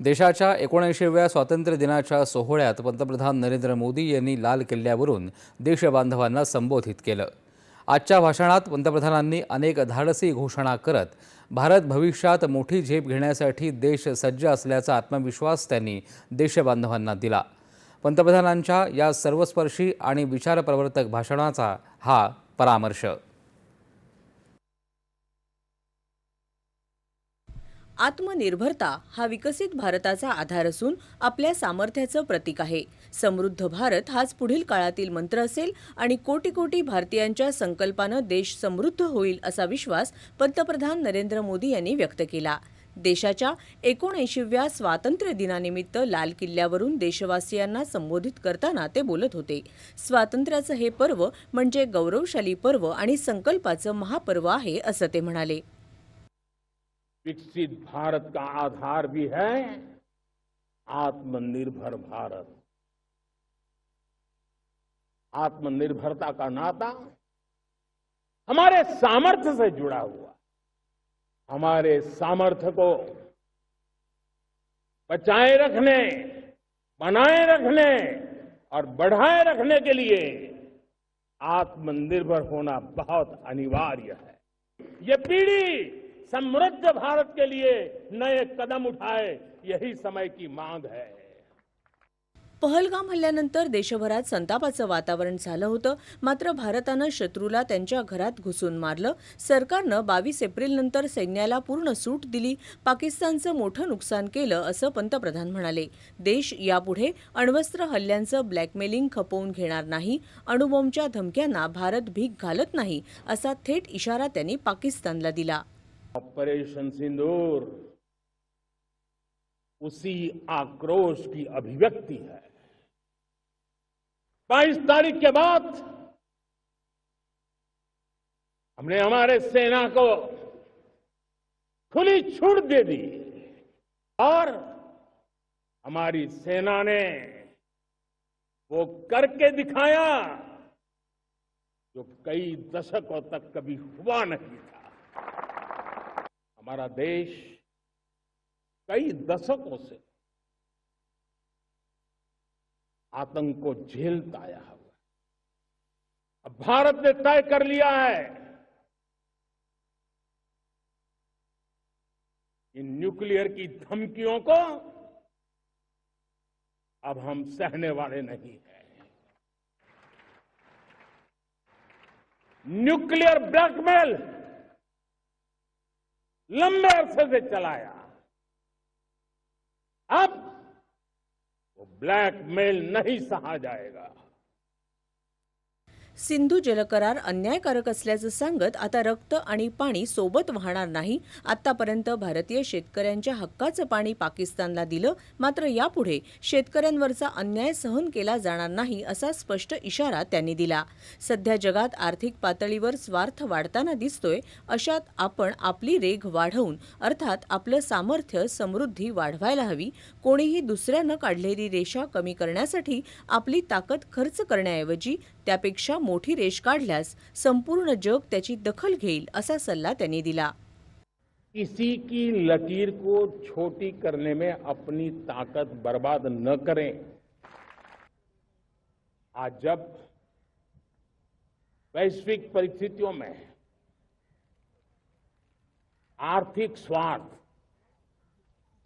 देशाच्या एकोणऐंशीव्या स्वातंत्र्य दिनाच्या सोहळ्यात पंतप्रधान नरेंद्र मोदी यांनी लाल किल्ल्यावरून देशबांधवांना संबोधित केलं. आजच्या भाषणात पंतप्रधानांनी अनेक धाडसी घोषणा करत भारत भविष्यात मोठी झेप घेण्यासाठी देश सज्ज असल्याचा आत्मविश्वास त्यांनी देशबांधवांना दिला. पंतप्रधानांच्या या सर्वस्पर्शी आणि विचारप्रवर्तक भाषणाचा हा परामर्श. आत्मनिर्भरता हा विकसित भारताचा आधार असून आपल्या सामर्थ्याचं प्रतीक आहे. समृद्ध भारत हाच पुढील काळातील मंत्र असेल आणि कोटी कोटी भारतीयांच्या संकल्पानं देश समृद्ध होईल असा विश्वास पंतप्रधान नरेंद्र मोदी यांनी व्यक्त केला. देशाच्या एकोणऐंशीव्या स्वातंत्र्य दिनानिमित्त लाल किल्ल्यावरून देशवासियांना संबोधित करताना ते बोलत होते. स्वातंत्र्याचं हे पर्व म्हणजे गौरवशाली पर्व आणि संकल्पाचं महापर्व आहे असं ते म्हणाले. विकसित भारत का आधार भी है। आत्मनिर्भर भारत। आत्मनिर्भरता का नाता हमारे सामर्थ्य से जुड़ा हुआ। हमारे सामर्थ्य को बचाए रखने बनाए रखने और बढ़ाए रखने के लिए आत्मनिर्भर होना बहुत अनिवार्य है। ये पीढ़ी समृद्ध भारत के लिए नए कदम उठाए यही समय की मांग है। पहलगाम हल्ल्यानंतर देशभरात संतापाचं वातावरण झालं होतं. मात्र भारतानं शत्रूला त्यांच्या घरात घुसून मारलं. सरकारनं बावीस एप्रिलनंतर सैन्याला पूर्ण सूट दिली. पाकिस्तानचं मोठं नुकसान केलं असं पंतप्रधान म्हणाले. देश यापुढे अण्वस्त्र हल्ल्यांचं ब्लॅकमेलिंग खपवून घेणार नाही. अणुबॉम्बच्या धमक्यांना भारत भीक घालत नाही असा थेट इशारा त्यांनी पाकिस्तानला दिला. ऑपरेशन सिंदूर, उसी आक्रोश की अभिव्यक्ति है। बाईस तारीख के बाद हमने हमारे सेना को खुली छूट दे दी और हमारी सेना ने वो करके दिखाया जो कई दशकों तक कभी हुआ नहीं था। हमारा देश कई दशकों से आतंक को झेलता आया हुआ है। अब भारत ने तय कर लिया है इन न्यूक्लियर की धमकियों को अब हम सहने वाले नहीं हैं न्यूक्लियर ब्लैकमेल लंबे अरसे से चलाया। अब वो ब्लैकमेल नहीं सहा जाएगा। सिंधू जलकरार अन्यायकारक असल्याचं सांगत आता रक्त आणि पाणी सोबत वाहणार नाही. आतापर्यंत भारतीय शेतकऱ्यांच्या हक्काचं पाणी पाकिस्तानला दिलं मात्र यापुढे शेतकऱ्यांवरचा अन्याय सहन केला जाणार नाही असा स्पष्ट इशारा त्यांनी दिला. सध्या जगात आर्थिक पातळीवर स्वार्थ वाढताना दिसतोय अशात आपण आपली रेघ वाढवून अर्थात आपलं सामर्थ्य समृद्धी वाढवायला हवी. कोणीही दुसऱ्यानं काढलेली रेषा कमी करण्यासाठी आपली ताकद खर्च करण्याऐवजी त्यापेक्षा मोठी रेष काढल्यास संपूर्ण जग त्याची दखल घेईल असा सल्ला त्यांनी दिला. किसी की लकीर को छोटी करने में अपनी ताकत बर्बाद न करें। आज जब वैश्विक परिस्थितियों में आर्थिक स्वार्थ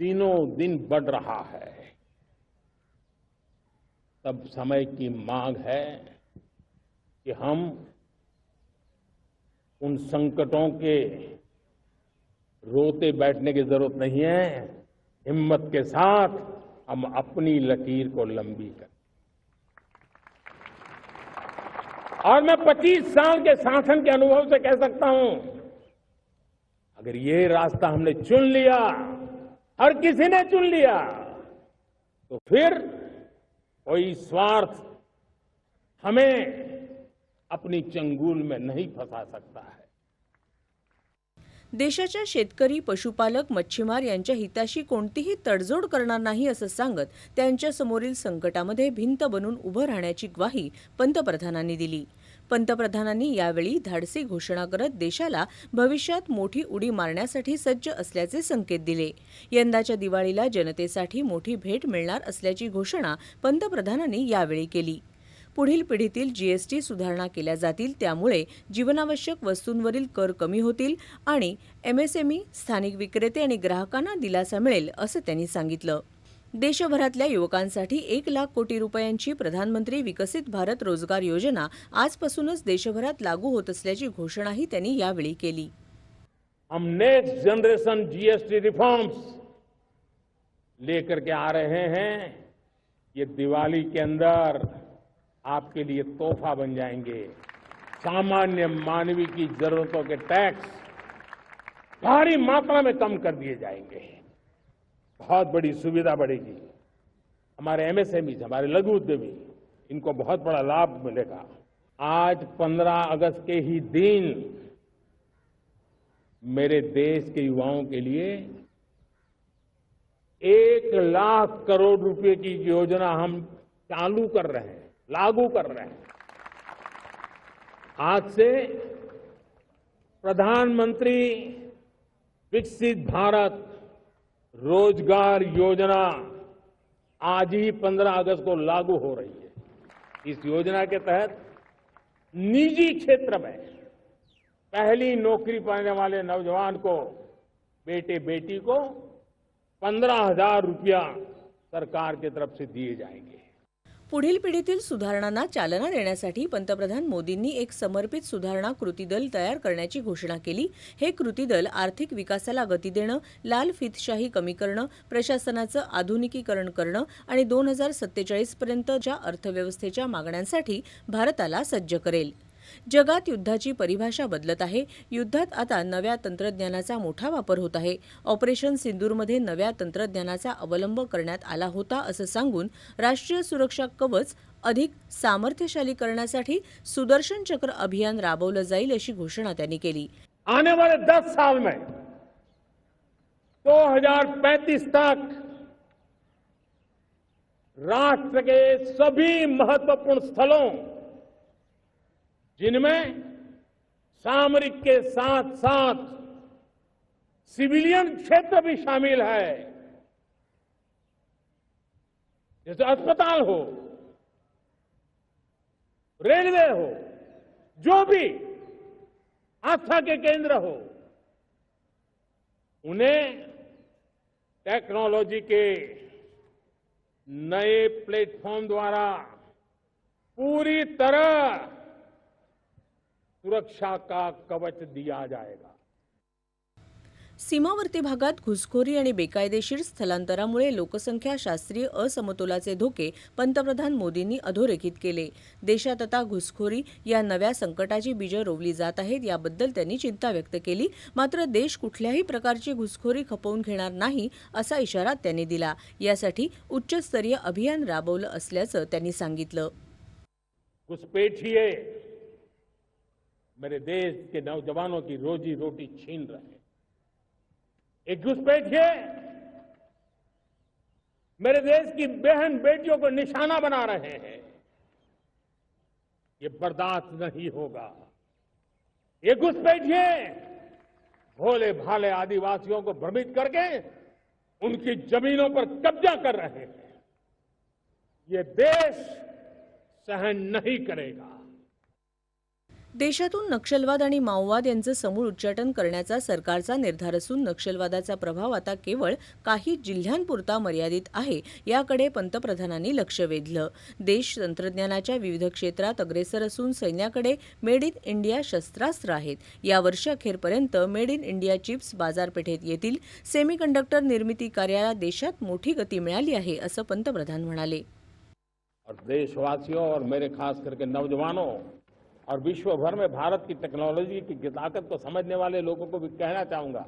दिनों दिन बढ़ रहा है, तब समय की मांग है। कि हम उन संकटों के रोते बैठने की ज़रूरत नहीं है, हिम्मत के साथ हम अपनी लकीर को लंबी करें। और मैं 25 साल के शासन के अनुभव से कह सकता हूँ, अगर ये रास्ता हमने चुन लिया, हर किसी ने चुन लिया तो फिर कोई स्वार्थ हमें अपनी चंगुल में नहीं फंसा सकता है। देशाच्या शेतकरी पशुपालक मच्छीमार यांच्या हिताशी कोणतीही तडजोड करणार नाही असं सांगत त्यांच्यासमोरील संकटामध्ये भिंत बनून उभं राहण्याची ग्वाही पंतप्रधानांनी दिली. पंतप्रधानांनी यावेळी धाडसी घोषणा करत देशाला भविष्यात मोठी उडी मारण्यासाठी सज्ज असल्याचे संकेत दिले. यंदाच्या दिवाळीला जनतेसाठी मोठी भेट मिळणार असल्याची घोषणा पंतप्रधानांनी यावेळी केली. पुढील पिढीतील जीएसटी सुधारणा केल्या जातील त्यामुळे जीवनावश्यक वस्तूंवरील कर कमी होतील आणि एमएसएमई स्थानिक विक्रेते आणि ग्राहकांना दिलासा मिळेल असं त्यांनी सांगितलं. देशभरातल्या युवकांसाठी एक लाख कोटी रुपयांची प्रधानमंत्री विकसित भारत रोजगार योजना आजपासूनच देशभरात लागू होत असल्याची घोषणाही त्यांनी यावेळी केली. हम नेक्स्ट जनरेशन जीएसटी रिफॉर्म्स लेकर के आ रहे हैं। ये दिवाली के अंदर आपके लिए तोहफा बन जाएँगे। सामान्य मानवी की जरूरतों के टैक्स भारी मात्रा में कम कर दिए जाएँगे। बहुत बड़ी सुविधा बढ़ेगी। हमारे एमएसएमई हमारे लघु उद्यमी, इनको बहुत बड़ा लाभ मिलेगा। आज 15 अगस्त के ही दिन मेरे देश के युवाओं के लिए एक लाख करोड़ रुपए की योजना हम चालू कर रहे हैं। लागू कर रहे हैं। आज से प्रधानमंत्री विकसित भारत रोज़गार योजना आज ही 15 अगस्त को लागू हो रही है। इस योजना के तहत निजी क्षेत्र में पहली नौकरी पाने वाले नौजवान को बेटे बेटी को पंद्रह हज़ार रुपया सरकार की तरफ़ से दिए जाएँगे। पुढील पिढीतील सुधारणांना चालना देण्यासाठी पंतप्रधान मोदींनी एक समर्पित सुधारणा कृती दल तयार करण्याची घोषणा केली. हे कृती दल आर्थिक विकासाला गती देणं लाल फितशाही कमी करणं प्रशासनाचं आधुनिकीकरण करणं आणि दोन हजार सत्तेचाळीसपर्यंतच्या अर्थव्यवस्थेच्या मागण्यांसाठी भारताला सज्ज करेल. जगात युद्धाची परिभाषा बदलत आहे. युद्धात आता नव्या तंत्रज्ञानाचा मोठा वापर होत आहे. ऑपरेशन सिंदूरमध्ये नव्या तंत्रज्ञानाचा अवलंब करण्यात आला होता असं सांगून राष्ट्रीय सुरक्षा कवच अधिक सामर्थ्यशाली करण्यासाठी सुदर्शन चक्र अभियान राबवलं जाईल अशी घोषणा त्यांनी केली. आने वाले दस साल में 2035 तक राष्ट्र के सभी महत्त्वपूर्ण स्थलों जिनमें सामरिक के साथ साथ सिविलियन क्षेत्र भी शामिल है। जैसे अस्पताल हो, रेलवे हो, जो भी आस्था के केंद्र हो, उन्हें टेक्नोलॉजी के नए प्लेटफॉर्म द्वारा पूरी तरह सुरक्षा का कवच दिया जाएगा? सीमावर्ती भागात घुसखोरी आणि बेकायदेशीर स्थलांतरामुळे लोकसंख्या शास्त्रीय असमतोलाचे धोके पंतप्रधान मोदींनी अधोरेखित केले. देशात आता घुसखोरी या नव्या संकटाची बीजं रोवली जात आहेत याबद्दल त्यांनी चिंता व्यक्त केली. मात्र देश कुठल्याही प्रकारची घुसखोरी खपवून घेणार नाही असा इशारा त्यांनी दिला. यासाठी उच्चस्तरीय अभियान राबवलं असल्याचं त्यांनी सांगितलं. मेरे देश के नौजवानों की रोजी रोटी छीन रहे हैं। एक घुसपैठिए मेरे देश की बहन बेटियों को निशाना बना रहे हैं। ये बर्दाश्त नहीं होगा। ये घुसपैठिए भोले भाले आदिवासियों को भ्रमित करके उनकी जमीनों पर कब्जा कर रहे हैं। ये देश सहन नहीं करेगा। देशातून नक्षलवाद आणि माओवाद यांचं समूळ उच्चाटन करण्याचा सरकारचा निर्धार असून नक्षलवादाचा प्रभाव आता केवळ काही जिल्ह्यांपुरता मर्यादित आहे याकडे पंतप्रधानांनी लक्ष वेधलं. देश तंत्रज्ञानाच्या विविध क्षेत्रात अग्रेसर असून सैन्याकडे मेड इन इंडिया शस्त्रास्त्र आहेत. या वर्षअखेरपर्यंत मेड इन इंडिया चिप्स बाजारपेठेत येतील. सेमीकंडक्टर निर्मिती कार्याला देशात मोठी गती मिळाली आहे असं पंतप्रधान म्हणाले. और देशवासियों और मेरे खास करके नौजवानों और विश्व भर में भारत की टेक्नोलॉजी की ताकत को समझने वाले लोगों को भी कहना चाहूँगा।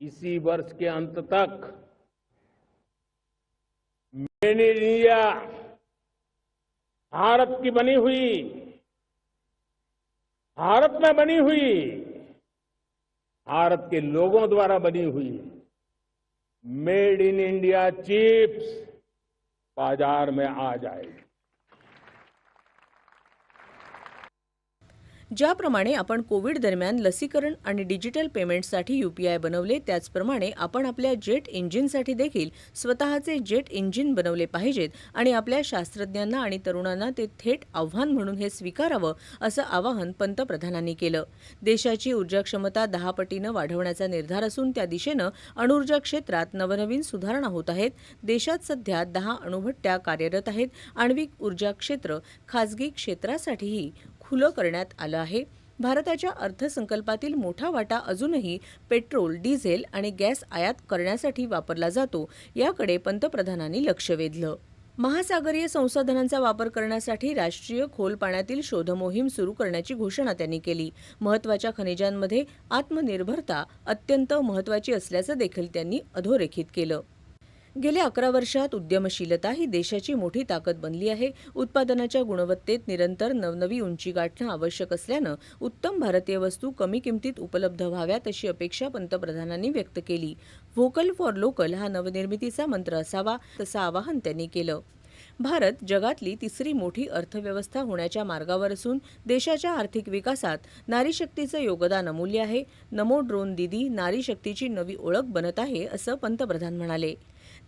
इसी वर्ष के अंत तक मेड इन इंडिया भारत की बनी हुई, भारत में बनी हुई, भारत के लोगों द्वारा बनी हुई मेड इन इंडिया चिप्स बाज़ार में आ जाएगी। ज्याप्रमाणे आपण कोविड दरम्यान लसीकरण आणि डिजिटल पेमेंटसाठी यूपीआय बनवले त्याचप्रमाणे आपण आपल्या जेट इंजिनसाठी देखील स्वतःचे जेट इंजिन बनवले पाहिजेत आणि आपल्या शास्त्रज्ञांना आणि तरुणांना ते थेट आव्हान म्हणून हे स्वीकारावं असं आवाहन पंतप्रधानांनी केलं. देशाची ऊर्जा क्षमता दहा पटीनं वाढवण्याचा निर्धार असून त्या दिशेनं अणुऊर्जा क्षेत्रात नवनवीन सुधारणा होत आहेत. देशात सध्या दहा अणुभट्ट्या कार्यरत आहेत. आण्विक ऊर्जा क्षेत्र खाजगी क्षेत्रासाठीही खुलं करण्यात आलं आहे. भारताच्या अर्थसंकल्पातील मोठा वाटा अजूनही पेट्रोल डिझेल आणि गॅस आयात करण्यासाठी वापरला जातो याकडे पंतप्रधानांनी लक्ष वेधलं. महासागरीय संसाधनांचा वापर करण्यासाठी राष्ट्रीय खोल पाण्यातील शोधमोहीम सुरू करण्याची घोषणा त्यांनी केली. महत्त्वाच्या खनिजांमध्ये आत्मनिर्भरता अत्यंत महत्वाची असल्याचं देखील त्यांनी अधोरेखित केलं. गेल्या अकरा वर्षात उद्यमशीलता ही देशाची मोठी ताकद बनली आहे. उत्पादनाच्या गुणवत्तेत निरंतर नवनवी उंची गाठणं आवश्यक असल्यानं उत्तम भारतीय वस्तू कमी किमतीत उपलब्ध व्हाव्यात अशी अपेक्षा पंतप्रधानांनी व्यक्त केली. व्होकल फॉर लोकल हा नवनिर्मितीचा मंत्र असावा तसं आवाहन त्यांनी केलं. भारत जगातली तिसरी मोठी अर्थव्यवस्था होण्याच्या मार्गावर असून देशाच्या आर्थिक विकासात नारीशक्तीचं योगदान अमूल्य आहे. नमो ड्रोन दिदी नारीशक्तीची नवी ओळख बनत आहे असं पंतप्रधान म्हणाले.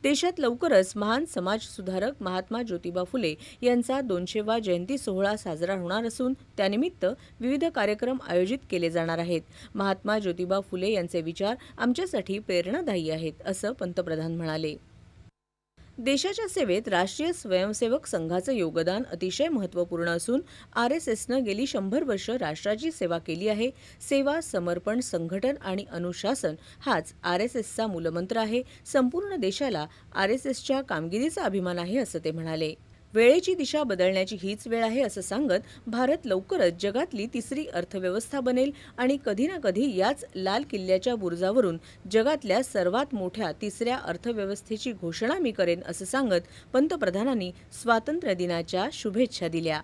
देशात लवकरच महान समाजसुधारक महात्मा ज्योतिबा फुले यांचा दोनशेवा जयंती सोहळा साजरा होणार असून त्यानिमित्त विविध कार्यक्रम आयोजित केले जाणार आहेत. महात्मा ज्योतिबा फुले यांचे विचार आमच्यासाठी प्रेरणादायी आहेत असं पंतप्रधान म्हणाले. देशाच्या सेवेत राष्ट्रीय स्वयंसेवक संघाचं योगदान अतिशय महत्त्वपूर्ण असून आर एस एसनं गेली शंभर वर्ष राष्ट्राची सेवा केली आहे. सेवा समर्पण संघटन आणि अनुशासन हाच आर एस एसचा मूलमंत्र आहे. संपूर्ण देशाला आर एस एसच्या कामगिरीचा अभिमान आहे असं ते म्हणाले. वेळेची दिशा बदलण्याची हीच वेळ आहे असं सांगत भारत लवकरच जगातली तिसरी अर्थव्यवस्था बनेल आणि कधी ना कधी याच लाल किल्ल्याच्या बुरुजावरून जगातल्या सर्वात मोठ्या तिसऱ्या अर्थव्यवस्थेची घोषणा मी करेन असं सांगत पंतप्रधानांनी स्वातंत्र्य दिनाच्या शुभेच्छा दिल्या.